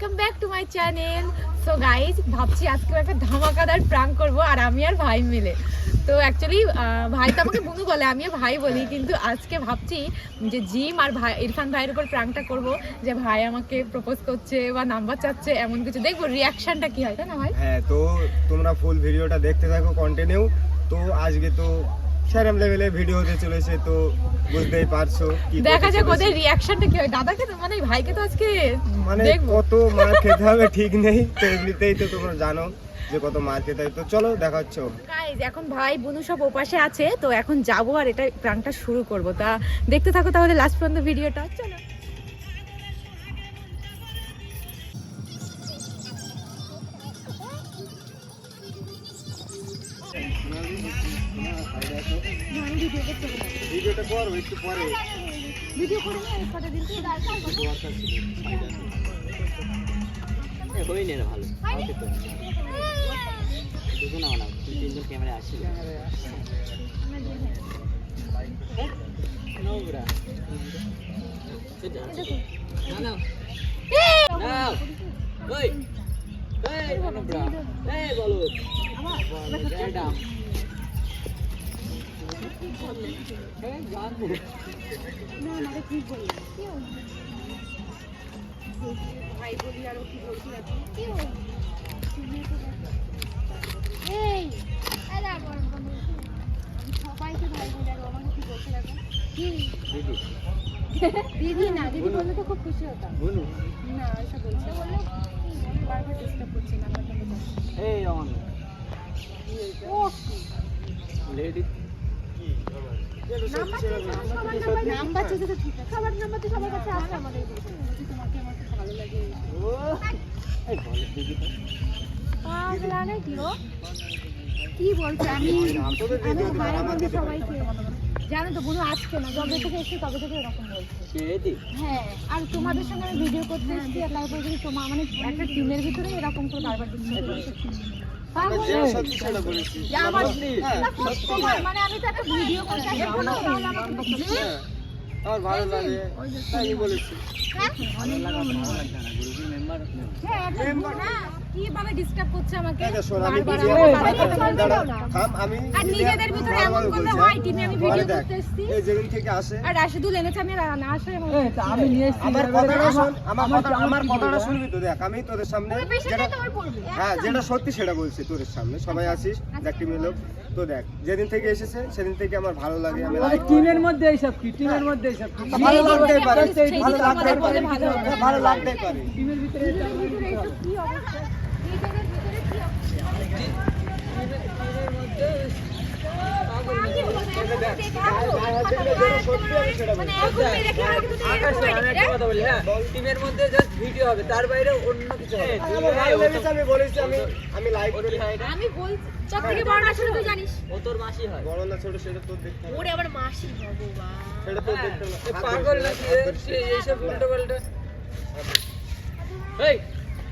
Welcome back to my channel so guys ভাবছি আজকে একটা ধামাকাদার প্রাঙ্ক করব আর আমি আর ভাই মিলে। তো অ্যাকচুয়ালি ভাই তো আমাকে বন্ধু বলে, আমিও ভাই বলি, কিন্তু আজকে ভাবছি যে জিম আর ভাই, ইরফান ভাইয়ের উপর প্রাঙ্কটা করব, যে ভাই আমাকে প্রপোজ করছে বা নাম্বার চাচ্ছে, এমন কিছু। দেখব রিয়াকশনটা কি হয়, তাই না ভাই? হ্যাঁ তো তোমরা ফুল ভিডিওটা দেখতে থাকো কন্টিনিউ তো আজকে তো সেরম লেভেলে ভিডিও হতে চলেছে তো বুঝতেই পারছ দেখা যাক। ওদের রিয়াকশনটা কি হয়। দাদাকে তো মানে ভাইকে তো আজকে মানে কত মার খেতে হবে ঠিক নেই তো এমনিতেই তো তোমরা জানো যে কত মার খেতে হবে তো চলো দেখা হচ্ছে গাইজ এখন ভাই বন্ধু সব ওপাশে আছে তো এখন যাব আর এটা প্রাণটা শুরু করব। তা দেখতে থাকো তাহলে লাস্ট পর্যন্ত ভিডিওটা চলো। ভিডিওটা করো একটু পরে। ভিডিও করে নিয়ে ফটো দিন হই নে ভালো ওকে তো। দুজন না তুই তিনজন ক্যামেরা আসছিল নোংরা। না না। না ওই এই নোংরা। এই বলো এই জানো ভাই বলি আর ও কি এই সবাইকে ভাই বলে আর আমাকে কি বলছে দেখো? দিদি না দিদি বললে তো খুব খুশি হতাম না ওইসব বলছে বললে বারবার ডিস্টার্ব করছে না। এই রমন? লেডি নাম্বার চেয়েছে ঠিক আছে। সবার নাম্বার তো সবার কাছে আছে আমাদের তোমাকে আমার খুব ভালো লাগে ও এই বলে দিদি পাগলা নাকি ও কি বলছে? আমি আমি সবাইকে জানো তো বুনো আজকে না যবে থেকে এসছে তবে থেকে এরকম বলছে। হ্যাঁ আর তোমাদের সঙ্গে আমি ভিডিও করতে এসেছি তোমার মানে একটা টিমের ভিতরে এরকম করে বারবার আমরা আমার হ্যাঁ, তোমার, মানে আমি তো একটা ভিডিও করতে আসছি, তাহলে আমাকে বলছে, হ্যাঁ, আমার ভালো লাগে তাই বলেছি। হ্যাঁ? মেম্বার কীভাবে ডিস্টার্ব করছে আমাকে? আমি আমি আর নিজেদের ভিতরে এমন করলে হয়, হ্যাঁ? টিমে আমি ভিডিও করতে এসেছি। এই যেদিন থেকে আসে আর রাশিদুল এনেছে আমি না আসলে আমার আমার কথাটা শোন আমার কথা আমার কথাটা শুনবি তো দেখ আমি তোদের সামনে যেটা হ্যাঁ যেটা সত্যি সেটা বলছি তোদের সামনে। সবাই আসিস দেখ টিমের লোক। তো দেখ যেদিন থেকে এসেছে সেদিন থেকে আমার ভালো লাগে আমি টিমের মধ্যে এইসব কি? টিমের মধ্যে এইসব কি? ভালো লাগতেই পারে। ভালো আমাদের পারে ভালো। হ্যাঁ, লাগতেই পারে। টিমের ভিতরে ভিতরে এইসব কি অবস্থা? টিমের মধ্যে জাস্ট ভিডিও হবে তার বাইরে অন্য কিছু হবে বলেছি আমি লাইক করি বলছি সব উল্টো পাল্টা এই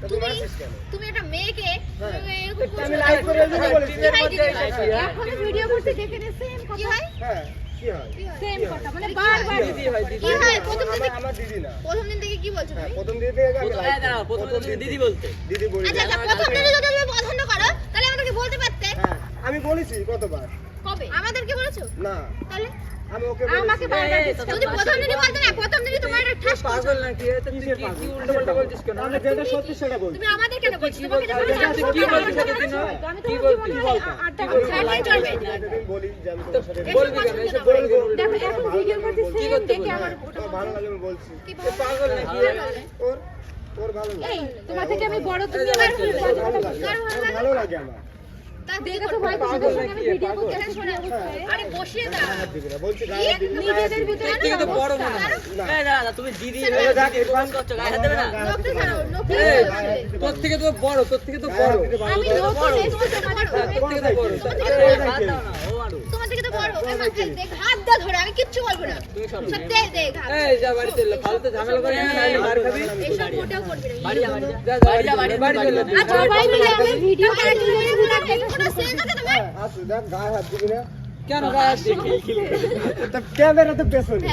তা তুই মারছিস কেন? তুমি একটা মেয়েকে হ্যাঁ। তুমি আমি। লাইক করে এই বলেছি। হ্যাঁ? এখনও ভিডিও করতে দেখে নে সেম কথা। হয়? হ্যাঁ কি হয়? সেম কথা মানে বারবার। দিদি হয় দিদি হয়। প্রথম দিন আমার দিদি না। প্রথম দিন থেকে কি বলছো হ্যাঁ তুমি? প্রথম দিদি থেকে আমি প্রথম- দাঁড়াও, করি। প্রথমে দিদি বলতে। দিদি বলি আচ্ছা প্রথম দিন যদি তুমি পছন্দ করো তাহলে আমাদেরকে বলতে পারতে। হ্যাঁ আমি বলেছি কতবার? কবে? আমাদেরকে বলেছ? না। তাহলে? আমি ওকে আমাকে বলেছি। বারবার যদি প্রথম দিনই বলতে না প্রথম তোমার করছ। পাগল নাকি? এ? তো তুই কিসের কি কি উল্টো বলছিস কেন? আমি যেটা সত্যি সেটা বলছি তুমি আমাদের কেন বলছো তোমাকে বলছিস? যখন কি বলছিস এতদিন হ্যাঁ? আমি কি তোমাকে আটটা ছাড়লেই চলবে। বলি যে আমি বলবি কেন? এইসব বলব দেখো এখন ভিডিও করতে সেম দেখে আমার ভালো লাগে আমি বলছি। পাগল নাকি? তোর তোর ভালো লাগে। এই তোমার থেকে আমি বড় তুমি আমার ভালো লাগে আমার। তুমি দিদি তোর থেকে তো বড় তোর থেকে তো। বড়। তোর থেকে তো বড়। হাত দা ধরে আমি কিচ্ছু বলব না। সব দেখ দেখ এই যা বাড়িতে এলে ফালতু ঝামেলা করে না নাইলে মার খাবি। এইসব মোটেও করবে না। বাড়ি যা বাড়ি যা। যা যা বাড়ি বাড়ি বাড়ি বাড়ি বাড়ি চলে আচ্ছা সবাই মিলে আমি ভিডিও করে কোনো সেন্স আছে তোমার? হ্যাঁ, আসো, দেখ, গায়ে হাত দিবি না। কেন গায়ে হাত দিবি? তা ক্যামেরা তো পেছনে।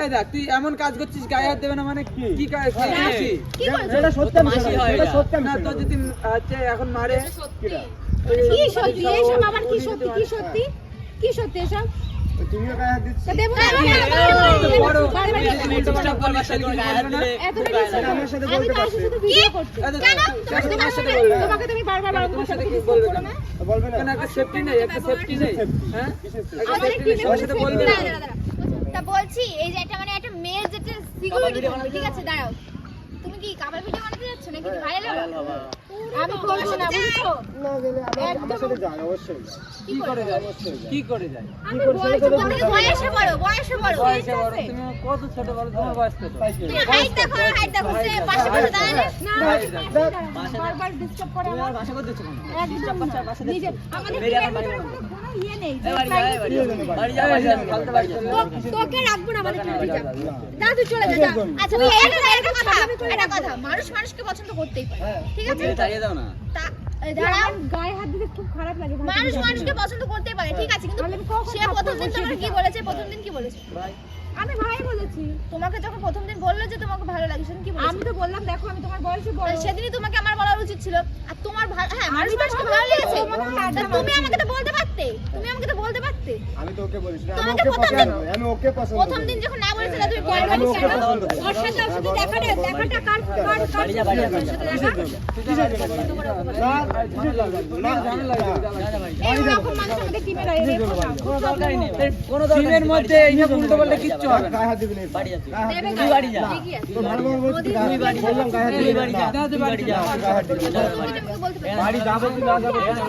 এই দেখ তুই এমন কাজ করছিস গায়ে হাত দেবে না মানে কি? কাজ? কি করছিস? হয় এটা। সত্যি না তোর যদি এখন মারে। কি সত্যি এসব আবার কি সত্যি কি সত্যি কি সত্যি এসব তুমিও গায়ে হাত দিচ্ছ দেবো না আমি বড় বারবার তুমি। তোমাকে বারবার সাথে কিছু বলবে না? বলবে না একটা সেফটি নেই একটা সেফটি নেই হ্যাঁ সাথে বলবে না তা বলছি এই যে একটা মানে একটা মেয়ের যেটা সিকিউরিটি ঠিক আছে দাঁড়াও তুমি কি কাবার ভিডিও যাচ্ছ নাকি ভাইরাল আমি করব না বুঝছ না গেলে আমার সাথে যান অবশ্যই কি করে যায় কি করে যায় আমি বয়সে বড় বয়সে বড় বয়সে বড় তুমি কত ছোট বড় তোমার বয়স কত হাইট দেখো হাইট দেখো সে পাশে পাশে দাঁড়ালে না বারবার ডিস্টার্ব করে আমার ভাষা করতে দিচ্ছ একদম নিজে আমাদের ইয়ে নেই এই বাড়ি যা, এই বাড়ি। যা। বাড়ি যা, বাড়ি যা। ফালতু বাড়ি চলে যা। তো- তোকে রাখব না আমাদের টিমে যা। যা তুই চলে যা যা। আচ্ছা তুই একটা একটা কথা একটা কথা। মানুষ মানুষকে পছন্দ করতেই পারে ঠিক আছে? তুমি দাও না। তা আমার দাঁড়াও। গায়ে হাত দিতে খুব খারাপ লাগে মানুষ মানুষকে পছন্দ করতেই পারে ঠিক আছে কিন্তু আমি সে প্রথম দিন বসিয়ে কি বলেছে? প্রথম দিন কি বলেছে? আমি ভাই বলেছি। তোমাকে যখন প্রথম দিন বলল যে তোমাকে ভালো লাগে সেদিন কি বলেছে? আমি তো বললাম দেখো আমি তোমার বয়সে বড়। সেদিনই তোমাকে আমার বলা উচিত ছিল। আর তোমার হ্যাঁ মানুষ আমি মানুষকে ভালো লেগেছে তুমি আমাকে তো বলতে পারতে। তুমি আমাকে তো বলতে পারতে। আমি তো ওকে বলিস না আমি তোমাকে প্রথম পছন্দ দিন- আমি ওকে পছন্দ প্রথম দিন যখন না বলেছিলে তুমি পরের আমি কেন? ওর সাথে ওর সাথে দেখাটা দেখাটা কার কার কার বাড়ি যা, বাড়ি যা, বাড়ি যা। টিমের মধ্যে এইসব উল্টো পাল্টা কিচ্ছু হবে না। গায়ে হাত বাড়ি যা। তুই। দিবি বাড়ি যা। তুই দিবি না। দিবি না। বাড়ি যা, তুই বাড়ি যা। দিবি না। আমাকে বাড়ি যাব কি না যাব দিচ্ছে।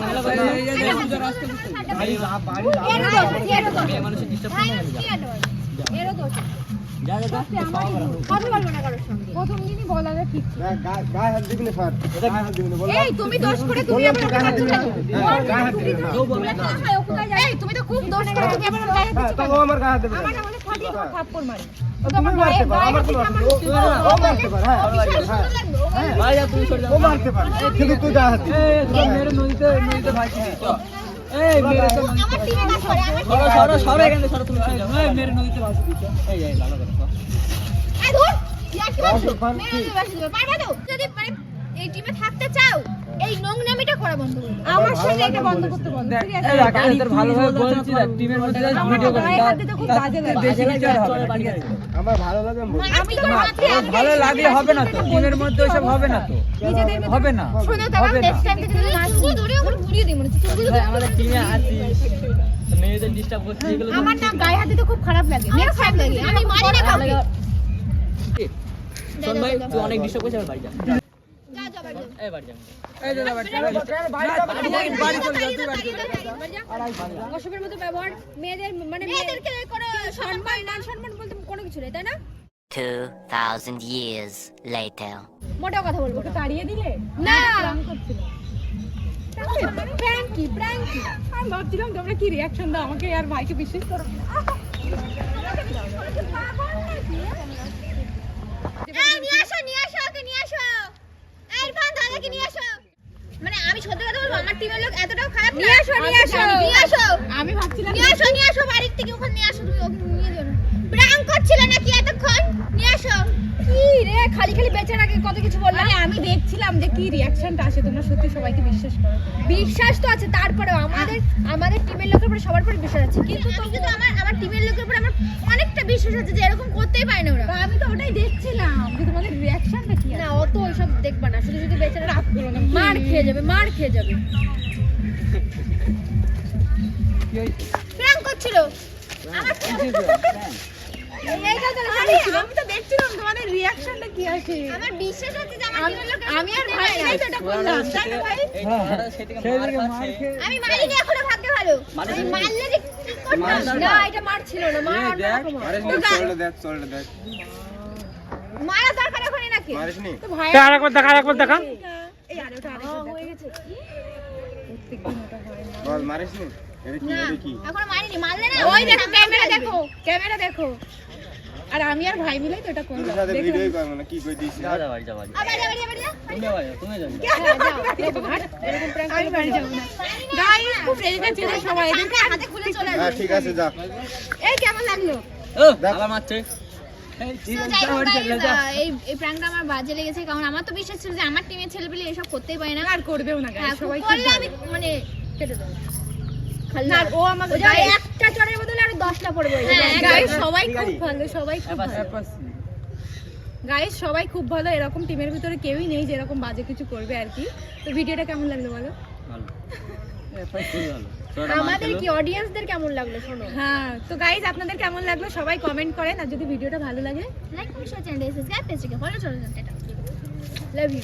বাড়ি যাব এরও দোষ আছে, এরও দোষ মেয়ে আছে। মানুষের disturb ভাই, করতে হবে, কি আটো বলে? এরও দোষ। যা, যা। কথা বলব না কারোর সঙ্গে প্রথম দিনই বলাটা ঠিক ছিল। গায়ে- হাত দিবি না স্যার গায়ে হাত দিবি না এই তুমি দোষ করে তুমি ওকে গায়ে হাত দিবি না গায়ে হাত দিবি না। এই, তুমি তো খুব দোষ করে তুমি আবার গায়ে হাত হ্যাঁ, দিচ্ছ তা আমার গায়ে হাত দিবে না আমার আমাদের ফাটিয়ে থাপ্পড় মারে তুমি মারতে পারো আমার কোনো অসুবিধা ও মারতে পারে হ্যাঁ হ্যাঁ যা, তুই সরে যা। ও মারতে পারে কিন্তু তুই গায়ে হাত এই, তোর মেরে নদীতে নদীতে ভাসিয়ে দিচ্ছ। এই মেরে তো নদীতে সরো, সরো, সরো এখান থেকে, সরো, তুমি সরে যাও। এই মেরে নদীতে ভাসিয়ে দিচ্ছ। এই, এই, ভালো করে, এই ধুর, ইয়ার কি বলছো? মেরে দিবে, বাসি দিবে। পারবে তো? যদি মানে এই টিমে থাকতে চাও এই নোংনামিটা করা বন্ধ করো। আমার সাথে এটা বন্ধ করতে তোর ভালোভাবে বলছি দেখ, টিমের মধ্যে আমার video করি, না? আমার ভালো লাগে না, ভালো লাগলে হবে না তো টিমের মধ্যে ওইসব হবে না তো। হবে না হবে না। মনে ভাই, আমাদের টিমে আছিস মেয়েদের ডিস্টার্ব করছিস এগুলো আমার না গায়ে হাত দিতে খুব খারাপ লাগে। আমার খারাপ লাগে। আমি মারি না কাউকে। শোন ভাই তুই অনেক ডিস্টার্ব করছিস এবার বাড়ি যা। অসভ্যের মতো ব্যবহার মেয়েদের মানে মেয়েদেরকে কোনো সম্মান মান সম্মান বলতে কোনো কিছু নেই তাই না? 2,000 years later. মোটা কথা বলব না। তাড়িয়ে দিলে? না। প্র্যাঙ্ক কি? আমি ভাবছিলাম তোমরা কি রিয়াকশন দাও আমাকে আর ভাইকে বিশ্বাস করো এই নিয়ে আসো নিয়ে আসো ওকে নিয়ে আসো। ইরফান দাদাকে নিয়ে আসো। মানে আমি সত্যি কথা বলব আমার টিমের লোক এতটাও খারাপ নিয়ে আসো, নিয়ে আসো। নিয়ে আসো। আমি ভাবছিলাম নিয়ে আসো নিয়ে আসো বাড়ির থেকে ওখানে নিয়ে আসো তুমি ওকে নিয়ে যেও না। প্র্যাঙ্ক করছিলে নাকি এতক্ষণ? নিয়ে আসো। কি রে খালি খালি বেচার আগে কত কিছু বললাম? আমি দেখছিলাম যে কি রিয়াকশনটা আসে তোমরা সত্যি সবাইকে বিশ্বাস করো। বিশ্বাস তো আছে তারপরেও আমাদের আমাদের টিমের লোকের উপরে সবার উপরে বিশ্বাস আছে কিন্তু কিন্তু আমার আমার টিমের লোকের উপরে আমার অনেকটা বিশ্বাস আছে যে এরকম করতেই পারে না ওরা। আমি তো ওটাই দেখছিলাম যে তোমাদের রিয়াকশনটা কি না অত ওইসব দেখবা না শুধু শুধু বেচারা রাগ করো না। মার খেয়ে যাবে মার খেয়ে যাবে? প্র্যাঙ্ক করছিল। আমার আমি তো দেখছিলাম তোমাদের রিয়াকশনটা কি আসে আমার বিশ্বাস আছে যে আমার আমি- টিমের লোকের আমি আর ভাই নাই। তো এটা বললাম তাই না ভাই? এই ছোটটা সে থেকে সেই মার দিকে মার খাচ্ছে। খেয়ে- আমি মারিনি এখনও ভাগ্যে ভালো আমি মারলে যে কি করতাম? না এটা মার ছিল না মার অন্যরকম। মারিস নি চলটা দেখ চলটা দেখ। মারা দরকার এখন নাকি? মারিস তো ভাই আরেকবার দেখা আরেকবার দেখা। এই আরে ওটা আরেকবার হয়ে গেছে প্রত্যেকদিন ওটা হয় না বল মারিস এটা কি এটা কি? এখন মারিনি মারলে না। ওই দেখো ক্যামেরা দেখো ক্যামেরা দেখো। আর আমি আর ভাই মিলেই তো এটা করলাম। সাথে ভিডিওই করব না কি কই। আবার তুমি যাও, তুমি যাও। এরকম prank আমি বাড়ি যাব না। গাইস খুব রেগে গেছে সবাই। এদেরকে হাতে খুলে চলে হ্যাঁ ঠিক আছে যা। এই কেমন লাগল? ও। আবার মারছে। এই, প্র্যাঙ্কটা আমার বাজে লেগেছে কারণ আমার তো বিশ্বাস ছিল যে আমার টিমের ছেলেপেলে এসব করতেই পারে না। আর করবেও না হ্যাঁ, সবাই মানে কেটে দেবো। না, ও আমাদের একটা চড়ের বদলে আরও দশটা পড়বে হ্যাঁ, সবাই খুব ভালো সবাই খুব ভালো। গাইস সবাই খুব ভালো এরকম টিমের ভিতরে কেউই নেই যে এরকম বাজে কিছু করবে আর কি। তো ভিডিওটা কেমন লাগল বলো? আমাদের। কি অডিয়েন্সদের কেমন লাগল শোনো? হ্যাঁ তো গাইজ আপনাদের কেমন লাগল? সবাই কমেন্ট করেন আর যদি ভিডিওটা ভালো লাগে? Like comment share channel subscribe পেজকে follow tata love you